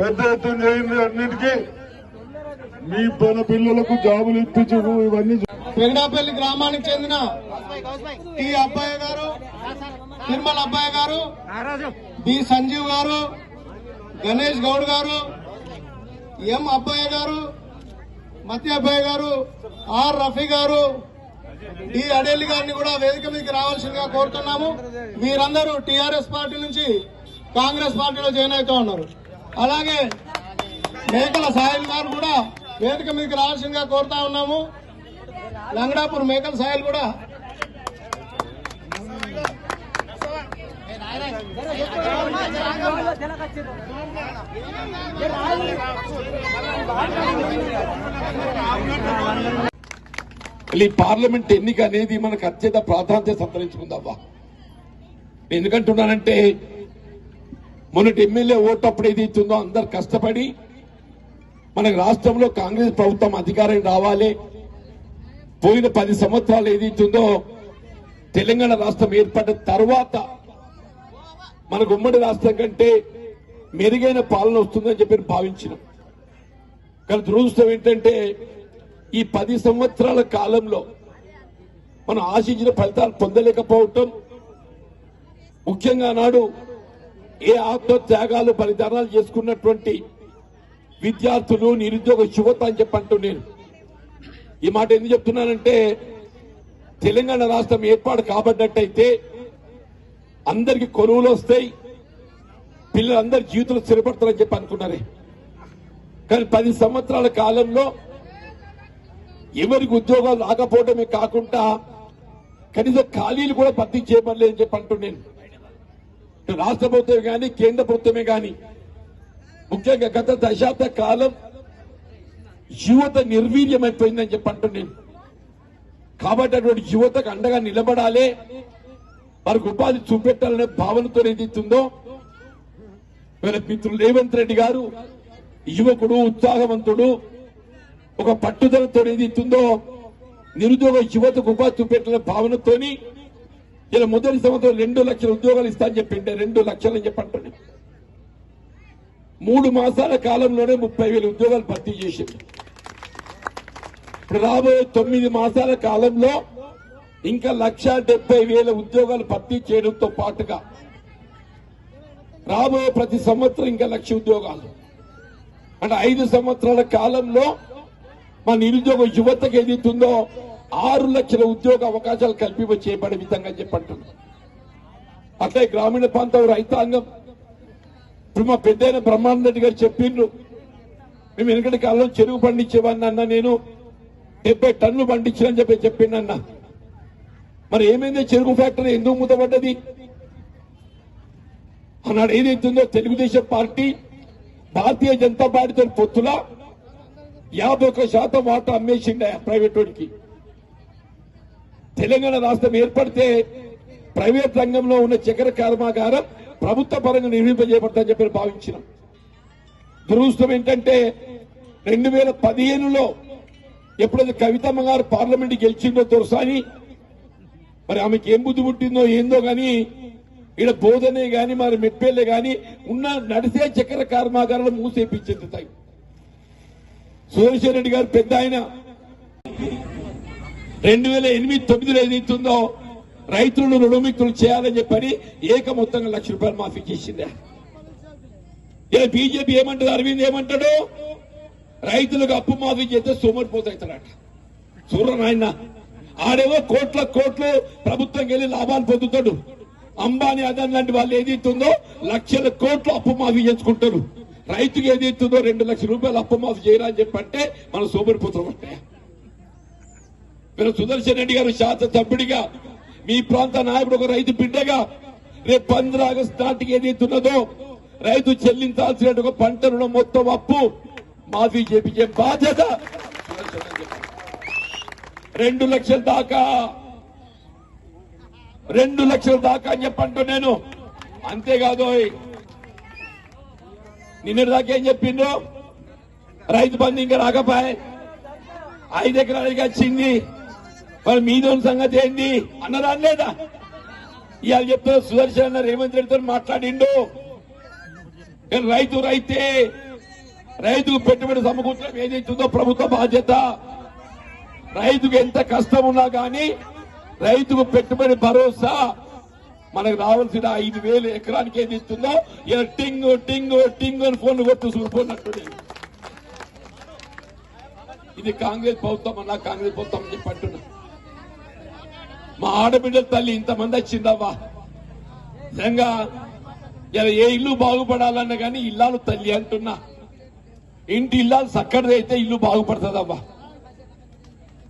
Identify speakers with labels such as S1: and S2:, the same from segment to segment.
S1: పెద్ద ఎత్తున చేయండి అన్నిటికీ. మీ మన పిల్లలకు జాబులు ఇప్పించు ఇవన్నీ
S2: పెగడాపల్లి గ్రామానికి చెందిన టి అబ్బాయి గారు తిరుమల అబ్బాయి గారు బి సంజీవ్ గారు గణేష్ గౌడ్ గారు ఎం అబ్బాయి గారు మత్య అబ్బాయి గారు ఆర్ రఫీ గారు డి అడేలి గారిని కూడా వేదిక మీదకి రావాల్సిందిగా కోరుతున్నాము. మీరందరూ టిఆర్ఎస్ పార్టీ నుంచి కాంగ్రెస్ పార్టీలో జాయిన్ అవుతూ ఉన్నారు. అలాగే మేకల సాయిల్ గారు కూడా వేదిక మీదకి రావాల్సిందిగా కోరుతా ఉన్నాము. లంగడాపూర్ మేకల సాయిల్ కూడా.
S3: ఈ పార్లమెంట్ ఎన్నిక అనేది మనకు అత్యంత ప్రాధాన్యత సంతరించుకుందావా ఎందుకంటున్నానంటే మొన్నటి ఎమ్మెల్యే ఓటు అప్పుడు ఏదైతుందో అందరు కష్టపడి మనకు రాష్ట్రంలో కాంగ్రెస్ ప్రభుత్వం అధికారం రావాలి. పోయిన పది సంవత్సరాలు ఏదైతుందో తెలంగాణ రాష్ట్రం ఏర్పడిన తర్వాత మనకు ఉమ్మడి రాష్ట్రం కంటే మెరుగైన పాలన వస్తుందని చెప్పి భావించినాం. కానీ దురదృష్టం ఏంటంటే ఈ పది సంవత్సరాల కాలంలో మనం ఆశించిన ఫలితాలు పొందలేకపోవటం ముఖ్యంగా నాడు ఏ ఆత్మత్యాగాలు బలిదానాలు చేసుకున్నటువంటి విద్యార్థులు నిరుద్యోగ యువత అని చెప్పంటూ నేను. ఈ మాట ఎందుకు చెప్తున్నానంటే తెలంగాణ రాష్ట్రం ఏర్పాటు కాబడ్డట్టయితే అందరికి కొలువులు వస్తాయి పిల్లలందరి జీవితంలో స్థిరపడతారని చెప్పి అనుకున్నారే. కానీ పది సంవత్సరాల కాలంలో ఎవరికి ఉద్యోగాలు రాకపోవడమే కాకుండా కనీసం ఖాళీలు కూడా భర్తీ చేయబడలేదని చెప్పి అంటున్నాను రాష్ట్ర ప్రభుత్వమే కానీ కేంద్ర ప్రభుత్వమే కానీ ముఖ్యంగా గత దశాబ్ద కాలం యువత నిర్వీర్యమైపోయిందని చెప్పి నేను. కాబట్టి అటువంటి యువతకు అండగా నిలబడాలి. వారికి ఉపాధి చూపెట్టాలనే భావనతో ఏదైతుందో వీళ్ళ మిత్రులు రేవంత్ రెడ్డి గారు యువకుడు ఉత్సాహవంతుడు ఒక పట్టుదలతో ఏదైతుందో నిరుద్యోగ యువతకు ఉపాధి చూపెట్టాలనే భావనతోని ఇలా మొదటి సంవత్సరం రెండు లక్షల ఉద్యోగాలు ఇస్తా అని చెప్పింటే రెండు లక్షలు అని చెప్పండి మూడు మాసాల కాలంలోనే ముప్పై వేల ఉద్యోగాలు భర్తీ చేసింది ఇప్పుడు రాబోయే తొమ్మిది మాసాల కాలంలో ఇంకా లక్ష డెబ్బై వేల ఉద్యోగాలు భర్తీ చేయడంతో పాటుగా రాబోయే ప్రతి సంవత్సరం ఇంకా లక్ష ఉద్యోగాలు. అంటే ఐదు సంవత్సరాల కాలంలో మా నిరుద్యోగ యువతకు ఏదైతుందో ఆరు లక్షల ఉద్యోగ అవకాశాలు కల్పింప చేయబడే విధంగా చెప్పంటున్నాం. అట్లే గ్రామీణ ప్రాంతం రైతాంగం. ఇప్పుడు మా పెద్దయిన బ్రహ్మానంద రెడ్డి గారు చెప్పిండ్రు. మేము వెనుకటి కాలంలో చెరువు పండించేవాడిని అన్న నేను. డెబ్బై టన్నులు పండించానని చెప్పి చెప్పిండన్న మరి ఏమైంది? చెరుకు ఫ్యాక్టరీ ఎందుకు మూతపడ్డది? అన్నాడు ఏదైతుందో తెలుగుదేశం పార్టీ భారతీయ జనతా పార్టీతో పొత్తులా యాభై ఒక్క శాతం వాటా అమ్మేసిండే ప్రైవేట్ వాడికి. తెలంగాణ రాష్ట్రం ఏర్పడితే ప్రైవేట్ రంగంలో ఉన్న చక్కెర కర్మాగారం ప్రభుత్వ పరంగా నిర్మింపజేయబడతాయని చెప్పి భావించినాం. దురదృష్టం ఏంటంటే రెండు వేల పదిహేనులో ఎప్పుడైతే కవితమ్మ గారు పార్లమెంట్ గెలిచిందో తొరసాని మరి ఆమెకి ఏం బుద్ధి పుట్టిందో ఏందో గాని ఇక్కడ బోధనే గాని మరి మెప్పేలే గాని ఉన్న నడిసే చక్కెర కర్మాగారాలు మూసేపించేస్తాయి సుదర్శన్ రెడ్డి గారు పెద్ద ఆయన. రెండు వేల ఎనిమిది తొమ్మిదిలో ఏదైతుందో రైతులను రుణమిత్రులు చేయాలని చెప్పని ఏక మొత్తంగా లక్ష రూపాయలు మాఫీ చేసిందే. ఇలా బీజేపీ ఏమంటాడు అరవింద్ ఏమంటాడు? రైతులకు అప్పు మాఫీ చేస్తే సోమరిపోతాయితాడట చూడ నాయన ఆడేవో కోట్ల కోట్లు ప్రభుత్వం వెళ్ళి లాభాలు పొందుతాడు. అంబానీ అదన్ లాంటి వాళ్ళు ఏదైతుందో లక్షల కోట్లు అప్పు మాఫీ చేసుకుంటారు. రైతుకు ఏదైతుందో రెండు లక్షల రూపాయలు అప్పు మాఫీ చేయరా అని చెప్పంటే మనం సోమరిపోతాం అంటే మీరు సుదర్శన్ రెడ్డి గారు శాసనసభ్యుడిగా మీ ప్రాంత నాయకుడు ఒక రైతు బిడ్డగా రేపు పంద్ర ఆగస్టు నాటికి ఏదైతున్నదో రైతు చెల్లించాల్సిన ఒక పంట రుణం మొత్తం అప్పు మాఫీ చేపించే బాధ్యత? రెండు లక్షల దాకా రెండు లక్షల దాకా అని చెప్పంటూ నేను. అంతేకాదు నిన్నటి దాకా ఏం చెప్పిండ్రు? రైతు బంధు ఇంకా రాకపోయే. ఐదు ఎకరాలకి వచ్చింది మరి మీద సంగతి ఏంటి అన్నదా లేదా? ఇవాళ చెప్తారు సుదర్శన్ అన్న రేవంత్ రెడ్డితో మాట్లాడిండు. రైతు రైతే రైతుకు పెట్టుబడి సమకూర్చడం ఏదైతుందో ప్రభుత్వ బాధ్యత. రైతుకు ఎంత కష్టం ఉన్నా కానీ రైతుకు పెట్టుబడి భరోసా మనకు రావాల్సిన ఐదు వేలు ఎకరానికి ఏది ఇస్తుందో ఇలా టింగ్ టింగ్ టింగ్ అని ఫోన్ కొట్టు చూడిపోయినట్టు ఇది కాంగ్రెస్ ప్రభుత్వం అన్నా కాంగ్రెస్ ప్రభుత్వం అని చెప్పి అంటున్నా. మా ఆడబిడ్డల తల్లి ఇంతమంది వచ్చిందవ్వా. నిజంగా ఇలా ఏ ఇల్లు బాగుపడాలన్నా కానీ ఇల్లాలు తల్లి అంటున్నా. ఇంటి ఇల్లాలు చక్కడిది అయితే ఇల్లు బాగుపడుతుందవ్వా.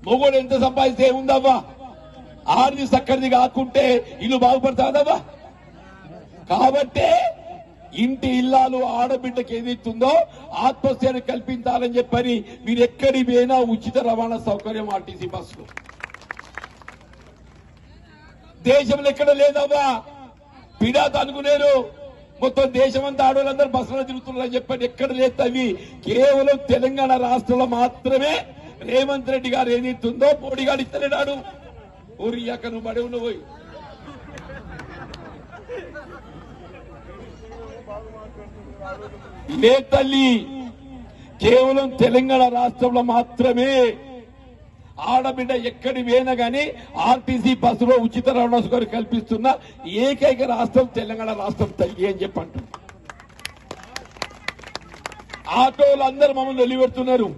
S3: మొగోడు ఎంత సంపాదిస్తే ఏముందవ్వా. ఆరిది చక్కడిది కాకుంటే ఇల్లు బాగుపడుతుందవ్వా. కాబట్టే ఇంటి ఇల్లాలు ఆడబిడ్డకి ఏదైతుందో ఆత్మస్థైర్యం కల్పించాలని చెప్పని మీరు ఎక్కడి పోయినా ఉచిత రవాణా సౌకర్యం ఆర్టీసీ బస్సులు. దేశంలో ఎక్కడ లేదవ్వా? పిడాత అనుకునేరు. మొత్తం దేశమంతా ఆడవాళ్ళందరూ బస్సులో తిరుగుతున్నారని చెప్పండి. ఎక్కడ లేదు అవి కేవలం తెలంగాణ రాష్ట్రంలో మాత్రమే రేవంత్ రెడ్డి గారు ఏదైతుందో మోడీ గారు ఇస్తలేడాడు ఊరియాక నువ్వు పడి ఉన్న పోయి. లే తల్లి. కేవలం తెలంగాణ రాష్ట్రంలో మాత్రమే ఆడబిడ్డ ఎక్కడి వేనా గాని ఆర్టీసీ బస్సులో ఉచిత రవాణా సౌకర్యం కల్పిస్తున్న ఏకైక రాష్ట్రం తెలంగాణ రాష్ట్రం తల్లి అని చెప్పి అంటుంది ఆటోలు అందరు మమ్మల్ని వెలిపెడుతున్నారు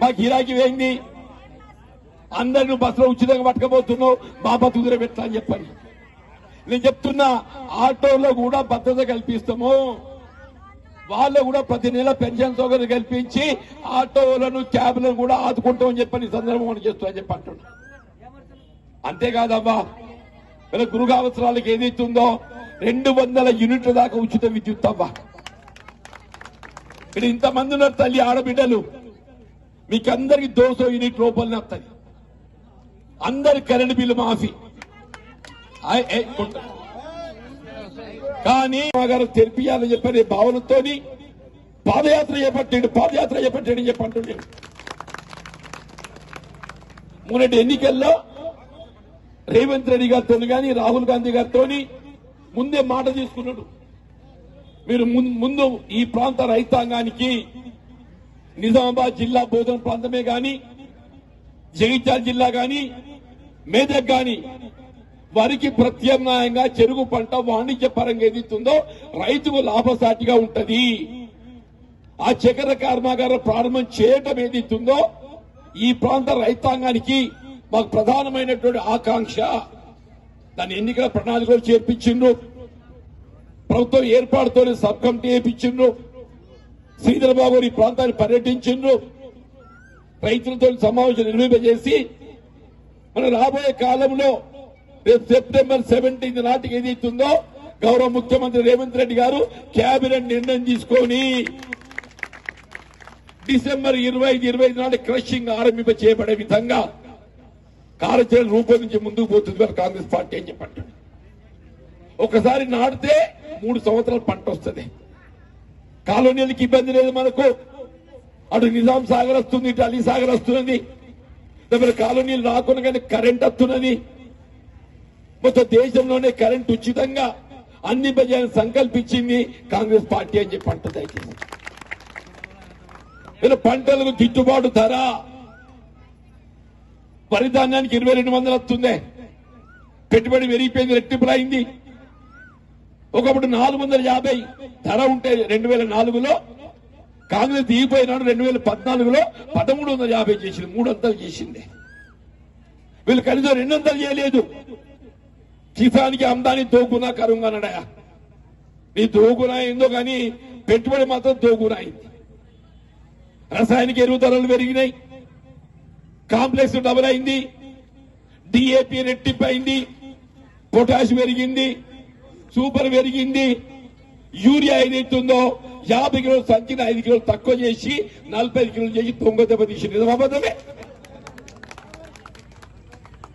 S3: మాకు గిరాకీ వేయింది అందరిని బస్సులో ఉచితంగా పట్టుకపోతున్నావు. మా బతుకుదిర పెట్టా అని నేను చెప్తున్నా ఆటోలో కూడా భద్రత కల్పిస్తాము. వాళ్ళు కూడా ప్రతి నెల పెన్షన్ సౌకర్యం కల్పించి ఆటోలను క్యాబ్లను కూడా ఆదుకుంటామని చెప్పని ఈ సందర్భం మనం చేస్తామని చెప్పి అంటున్నాం. అంతేకాదమ్మా వీళ్ళ గృహ అవసరాలకు ఏదైతుందో రెండు వందల యూనిట్ల దాకా ఉచిత విద్యుత్ అవ్వా. ఇక్కడ ఇంతమంది ఉన్నారు తల్లి ఆడబిడ్డలు. మీకు అందరికి దోసో యూనిట్ లోపలనే వస్తుంది అందరి కరెంట్ బిల్లు మాఫీ. ఆయ్, కానీ మా గారు తెరిపియాలని చెప్పని భావనతో పాదయాత్ర చేపట్టాడు పాదయాత్ర చేపట్టాడు అని చెప్పి మొన్నటి ఎన్నికల్లో రేవంత్ రెడ్డి గారితో గాని రాహుల్ గాంధీ గారితో ముందే మాట తీసుకున్నాడు. మీరు ముందు ఈ ప్రాంత రైతాంగానికి నిజామాబాద్ జిల్లా బోధన ప్రాంతమే గాని జగిత్యాల జిల్లా గాని మేదక్ గాని వరికి ప్రత్యామ్నాయంగా చెరుకు పంట వాణిజ్య పరంగా ఏదైతుందో రైతుకు లాభసాటిగా ఉంటది. ఆ చక్కెర కర్మాగారం ప్రారంభం చేయటం ఏదైతుందో ఈ ప్రాంత రైతాంగానికి మాకు ప్రధానమైనటువంటి ఆకాంక్ష. దాని ఎన్నికల ప్రణాళికలు చేర్పించిండ్రు. ప్రభుత్వం ఏర్పాటుతో సబ్ కమిటీ వేయించిండ్రు శ్రీధరబాబు గారు ఈ ప్రాంతాన్ని పర్యటించిండ్రు. రైతులతో సమావేశం నిర్మింపజేసి మన రాబోయే కాలంలో రేపు సెప్టెంబర్ సెవెంటీన్త్ నాటికి ఏదైతుందో గౌరవ ముఖ్యమంత్రి రేవంత్ రెడ్డి గారు కేబినెట్ నిర్ణయం తీసుకొని డిసెంబర్ ఇరవై ఐదు ఇరవై ఐదు నాటి క్రషింగ్ ఆరంభింప చేయబడే విధంగా కార్యాచరణ రూపొందించి ముందుకు పోతుంది మరి కాంగ్రెస్ పార్టీ అని చెప్పండి. ఒకసారి నాటితే మూడు సంవత్సరాలు పంట వస్తుంది. కాలనీలకి ఇబ్బంది లేదు మనకు. అటు నిజాం సాగర్ వస్తుంది ఇటు అలీ సాగర్ వస్తున్నది. దగ్గర కాలనీలు రాకుండా కానీ కరెంట్ వస్తున్నది. మొత్తం దేశంలోనే కరెంట్ ఉచితంగా అన్ని ప్రజలను సంకల్పించింది కాంగ్రెస్ పార్టీ అని చెప్పి అంట దయచేసి. వీళ్ళ పంటలకు గిట్టుబాటు ధర వరిధాన్యానికి ఇరవై రెండు వందలు వస్తుంది. పెట్టుబడి పెరిగిపోయింది రెట్టింపులు అయింది. ఒకప్పుడు నాలుగు వందల యాభై ధర ఉంటే రెండు వేల నాలుగులో కాంగ్రెస్ దిగిపోయినాడు రెండు వేల పద్నాలుగులో పదమూడు వందల యాభై చేసింది మూడు వందలు చేసింది. వీళ్ళు కనీసం రెండు వందలు చేయలేదు. కిసాన్కి అమ్దాని దోగునా కరుంగనడయా నీ దోగునా ఏందో కానీ పెట్టుబడి మాత్రం దోగునా అయింది. రసాయనిక ఎరువు ధరలు పెరిగినాయి. కాంప్లెక్స్ డబుల్ అయింది. డిఏపి రెట్టింపైంది అయింది. పొటాష్ పెరిగింది. సూపర్ పెరిగింది. యూరియా ఏదైతుందో యాభై కిలోలు సంచిన ఐదు కిలోలు తక్కువ చేసి నలభై ఐదు కిలోలు చేసి తొంగ దెబ్బ తీసింది. అబద్ధమే.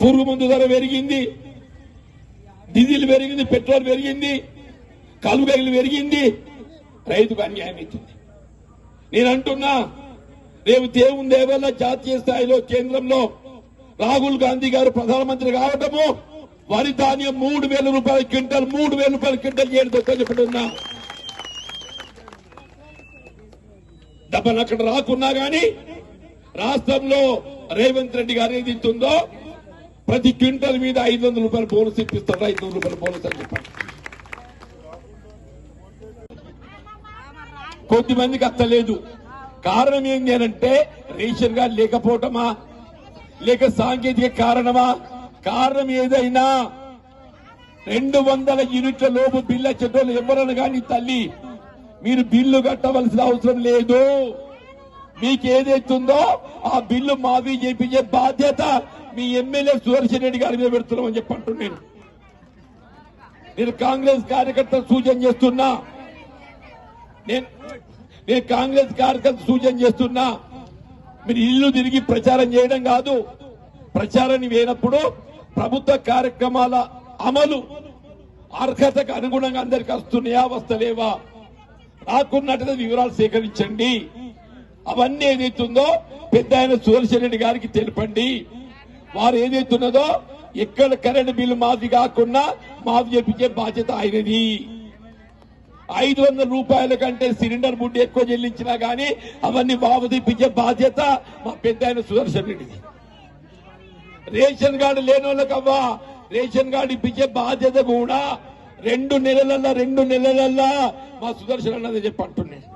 S3: పురుగు మందు ధర పెరిగింది. డీజిల్ పెరిగింది పెట్రోల్ పెరిగింది కలుగలు పెరిగింది రైతుకు అన్యాయం ఇచ్చింది నేను అంటున్నా రేపు దేవుని దేవల్ల జాతీయ స్థాయిలో కేంద్రంలో రాహుల్ గాంధీ గారు ప్రధానమంత్రి కావటము వరి ధాన్యం మూడు వేల రూపాయల క్వింటల్ మూడు వేల రూపాయల క్వింటల్ చేయడం చెప్పడున్నా డబ్బులు అక్కడ రాకున్నా గాని రాష్ట్రంలో రేవంత్ రెడ్డి గారు ఏది ఇస్తుందో ప్రతి క్వింటల్ మీద ఐదు వందల రూపాయలు బోనస్ ఇప్పిస్తారు? ఐదు వందల రూపాయలు బోనస్ అని చెప్పారు కొద్ది మందికి అత్తలేదు. కారణం ఏంటి అని అంటే రేషన్ కార్డు లేకపోవటమా? లేక సాంకేతిక కారణమా? కారణం ఏదైనా? రెండు వందల యూనిట్ల లోపు బిల్లు వచ్చేటోళ్ళు ఎవరన్నా కానీ తల్లి మీరు బిల్లు కట్టవలసిన అవసరం లేదు. మీకు ఏదైతుందో ఆ బిల్లు మాఫీ చేయించే బాధ్యత మీ ఎమ్మెల్యే సుదర్శన్ రెడ్డి గారి మీద పెడుతున్నామని చెప్పంటున్నాను నేను నేను కాంగ్రెస్ కార్యకర్త సూచన చేస్తున్నా. నేను నేను కాంగ్రెస్ కార్యకర్త సూచన చేస్తున్నా. మీరు ఇల్లు తిరిగి ప్రచారం చేయడం కాదు. ప్రచారాన్ని వేయనప్పుడు ప్రభుత్వ కార్యక్రమాల అమలు అర్హతకు అనుగుణంగా అందరికి వస్తున్నాయా వస్తలేవా రాకున్నట్టుగా వివరాలు సేకరించండి. అవన్నీ ఏదైతుందో పెద్ద ఆయన సుదర్శన్ రెడ్డి గారికి తెలపండి. వారు ఏదైతున్నదో ఎక్కడ కరెంట్ బిల్లు మాది కాకుండా మాఫీ చేపించే బాధ్యత ఆయనది. ఐదు వందల రూపాయల కంటే సిలిండర్ బుడ్డి ఎక్కువ చెల్లించినా గానీ అవన్నీ బాబు తెప్పించే బాధ్యత మా పెద్ద ఆయన సుదర్శన్ రెడ్డిది. రేషన్ కార్డు లేని వాళ్ళకవ్వా రేషన్ కార్డు ఇప్పించే బాధ్యత కూడా రెండు నెలలల్లా రెండు నెలలల్లా మా సుదర్శన్ అన్నది చెప్పి అంటున్నాను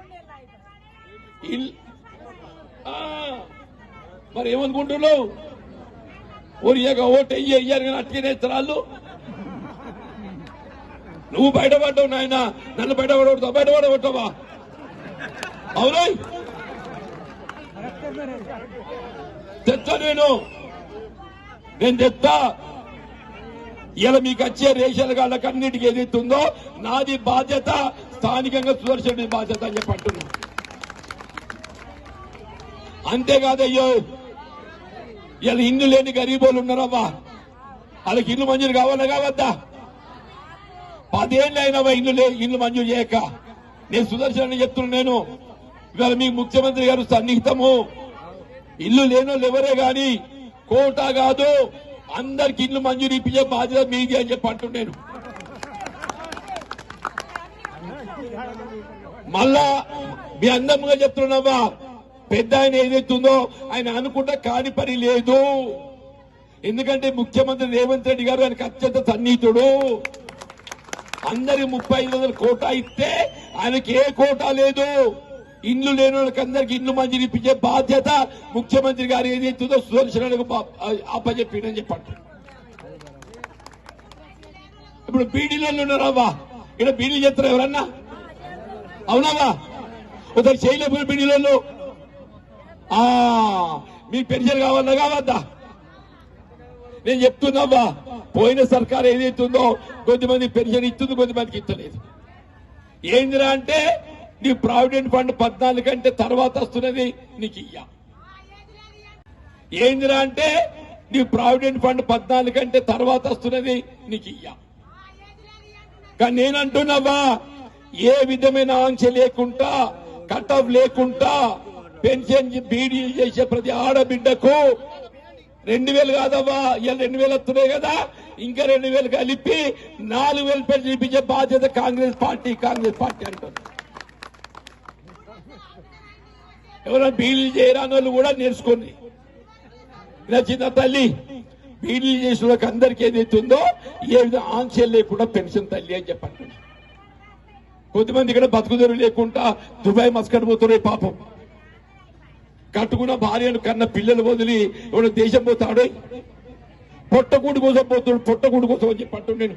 S3: మరి ఏమనుకుంటున్నావు? ఓరియాక ఓటు అయ్యి అయ్యారు కానీ అట్లనే నువ్వు బయటపడ్డావు నాయన నన్ను బయటపడవుతావు బయటపడగొట్టవా అవునా? తెచ్చా నేను. నేను తెస్తా ఇలా మీకు వచ్చే రేషన్ కార్డులకు అన్నిటికీ ఏదైతుందో నాది బాధ్యత స్థానికంగా సుదర్శన్ బాధ్యత అని చెప్పి అంటున్నా. అంతేకాదయ్యో ఇలా ఇల్లు లేని గరీబోళ్ళు ఉన్నారవ్వా. వాళ్ళకి ఇల్లు మంజూరు కావాలా కావద్దా? పదేళ్ళు అయినవా ఇల్లు లే ఇల్లు మంజూరు చేయక. నేను సుదర్శన్ చెప్తున్నా నేను. ఇవాళ మీ ముఖ్యమంత్రి గారు సన్నిహితము. ఇల్లు లేనోళ్ళు ఎవరే గాని కోట కాదు. అందరికి ఇల్లు మంజూరు ఇప్పించే బాధ్యత మీది అని చెప్పి అంటున్నాను మళ్ళా మీ అందముగా చెప్తున్నావా పెద్ద ఆయన ఏదైతుందో ఆయన అనుకుంటా కాని పని లేదు. ఎందుకంటే ముఖ్యమంత్రి రేవంత్ రెడ్డి గారు ఆయనకు అత్యంత సన్నిహితుడు. అందరికి ముప్పై ఐదు వందల కోటా ఇస్తే ఆయనకి ఏ కోటా లేదు. ఇండ్లు లేని వాళ్ళకి అందరికి ఇండ్లు మంజూరు ఇప్పించే బాధ్యత ముఖ్యమంత్రి గారు ఏదైతుందో సుదర్శనకు అప్పచెప్పిండని చెప్పండి. ఇప్పుడు బీడీలలో ఉన్నారావా ఇక్కడ బీడీలు చేస్తారు ఎవరన్నా? అవునావా ఒకసారి చేయలేకపోయిన బీడీలలో? మీ పెన్షన్ కావాలా? కావద్దా నేను చెప్తున్నావా పోయిన సర్కార్ ఏదైతుందో కొద్దిమంది పెన్షన్ ఇస్తుంది కొద్దిమందికి ఇస్తలేదు. ఏందిరా అంటే నీ ప్రావిడెంట్ ఫండ్ పద్నాలుగు కంటే తర్వాత వస్తున్నది నీకు ఇయ్యా. ఏందిరా అంటే నీ ప్రావిడెంట్ ఫండ్ పద్నాలుగు కంటే తర్వాత వస్తున్నది నీకు ఇయ్యా. కానీ నేనంటున్నావా ఏ విధమైన ఆంక్ష లేకుండా కట్ ఆఫ్ లేకుండా పెన్షన్ బీడీ చేసే ప్రతి ఆడబిడ్డకు రెండు వేలు కాదవ్వా ఇలా రెండు వేలు వస్తున్నాయి కదా. ఇంకా రెండు వేలు కలిపి నాలుగు వేలు పెట్టి చూపించే బాధ్యత కాంగ్రెస్ పార్టీ కాంగ్రెస్ పార్టీ అంటుంది. ఎవరైనా బీడీలు చేయరాని వాళ్ళు కూడా నేర్చుకోండి. ఇలా చిన్న తల్లి బీడీలు చేసిన వాళ్ళకి అందరికీ ఏదైతే ఉందో ఏ విధంగా ఆంక్షలు లేకుండా పెన్షన్ తల్లి అని చెప్పండి. కొద్దిమంది ఇక్కడ బతుకుదరు లేకుండా దుబాయ్ మస్కట్ పోతున్నాయి పాపం. కట్టుకున్న భార్యను కన్న పిల్లలు వదిలి ఎవడో దేశం పోతాడు? పొట్టకూడి కోసం పోతుడు పొట్టకూడి కోసం వచ్చి పట్టు నేను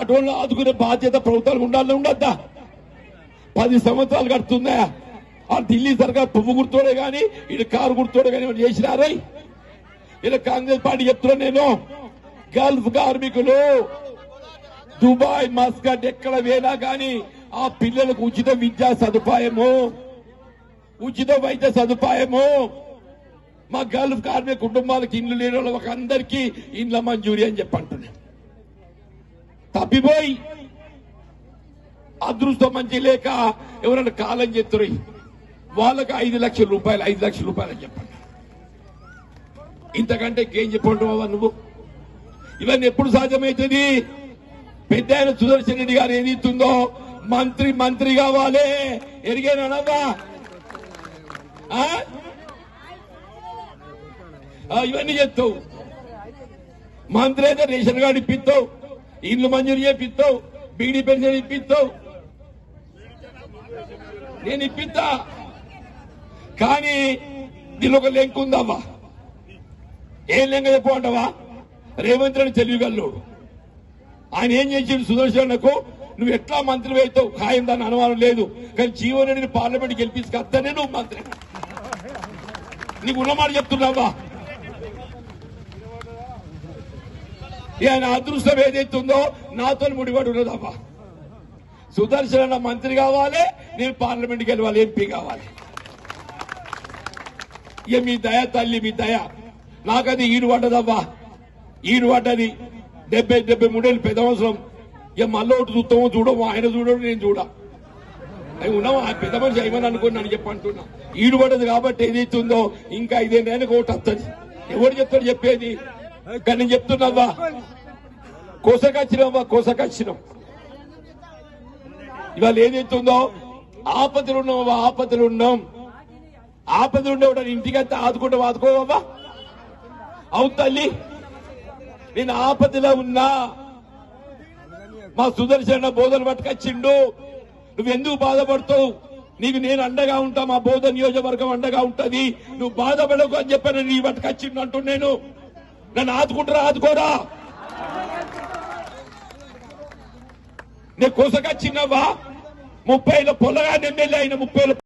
S3: అటువంటి ఆదుకునే బాధ్యత ప్రభుత్వాలకు ఉండాలని ఉండద్దా? పది సంవత్సరాలు కడుతుందా ఆ ఢిల్లీ సర్కార్ పువ్వు గుర్తోడే గాని ఇటు కారు గుర్తోడే గాని ఏమైనా చేసినారా? ఇలా కాంగ్రెస్ పార్టీ చెప్తున్నా నేను. గల్ఫ్ కార్మికులు దుబాయ్ మస్కట్ ఎక్కడ వేనా గాని ఆ పిల్లలకు ఉచిత విద్యా సదుపాయము. ఉచిత వైద్య సదుపాయము. మా గల్ఫ్ కార్మిక కుటుంబాలకు ఇండ్లు లేని వాళ్ళకి అందరికీ ఇండ్ల మంజూరి అని చెప్పంటున్నా తప్పిపోయి అదృష్టం మంచి లేక ఎవరైనా కాలం చెత్తురు వాళ్ళకి ఐదు లక్షల రూపాయలు ఐదు లక్షల రూపాయలు అని చెప్పండి. ఇంతకంటే ఇంకేం చెప్పంటున్నావా నువ్వు? ఇవన్నీ ఎప్పుడు సాధ్యమవుతుంది? పెద్ద ఆయన సుదర్శన్ రెడ్డి గారు ఏది ఇస్తుందో మంత్రి మంత్రి కావాలి. ఎరిగేనా ఇవన్నీ చెప్తావు మంత్రి అయితే రేషన్ కార్డు ఇప్పిస్తావు. ఇల్లు మంజూరు చేపిస్తావు. బీడీ పెన్షన్ ఇప్పిస్తావు. నేను ఇప్పిస్తా. కానీ దీని ఒక లెంక్ ఉందవ్వా? ఏం లెంక చెప్పమంటావా రేవంత్ రెడ్డి తెలివిగల్లోడు. ఆయన ఏం చేసిండు సుదర్శనకు నువ్వు ఎట్లా మంత్రి అవుతావు? ఖాయం దాని అనుమానం లేదు. కానీ జీవన్ రెడ్డిని పార్లమెంట్ గెలిపించుకొస్తానే నువ్వు మంత్రి. నీకు ఉన్నమాట చెప్తున్నావా? ఆయన అదృష్టం ఏదైతే ఉందో నాతో ముడిపడి ఉన్నదమ్మా సుదర్శన మంత్రి కావాలి నేను పార్లమెంట్కి వెళ్ళాలి ఎంపీ కావాలి. ఇక మీ దయ తల్లి మీ దయ. నాకది ఈరు పడ్డదవ్వా. ఈరు పడ్డది డెబ్బై డెబ్బై మూడేళ్ళు పెద్ద అవసరం. ఇక మళ్ళీ ఒకటి చూస్తామో చూడము ఆయన చూడడం నేను చూడ. అవి ఆ పెద్ద మనిషి ఏమని అనుకుని నన్ను చెప్పంటున్నా ఈడు పడదు కాబట్టి ఏదైతుందో ఉందో ఇంకా ఐదేళ్ళైనా ఒకటి వస్తుంది ఎవరు చెప్తాడు చెప్పేది? కానీ నేను చెప్తున్నావా కోసకొచ్చినావా కోసకొచ్చినాం ఇవాళ ఏదైతుందో ఆపదలు ఉన్నావా? ఆపదలు ఉన్నాం. ఆపదలు ఉండేవాడు ఇంటికంతా ఆదుకుంటే ఆదుకోవా అవును తల్లి నేను ఆపదలో ఉన్నా. మా సుదర్శన బోధన పట్టుకొచ్చిండు. నువ్వు ఎందుకు బాధపడతావు? నీకు నేను అండగా ఉంటా మా బోధ నియోజకవర్గం అండగా ఉంటది. నువ్వు బాధపడకు అని చెప్పాను నీ పట్టుకొచ్చిండు అంటూ నేను. నన్ను ఆదుకుంటారా ఆదుకోరా? నేను కోసకొచ్చినవా ముప్పైలో పొలగా ఎమ్మెల్యే అయిన ముప్పై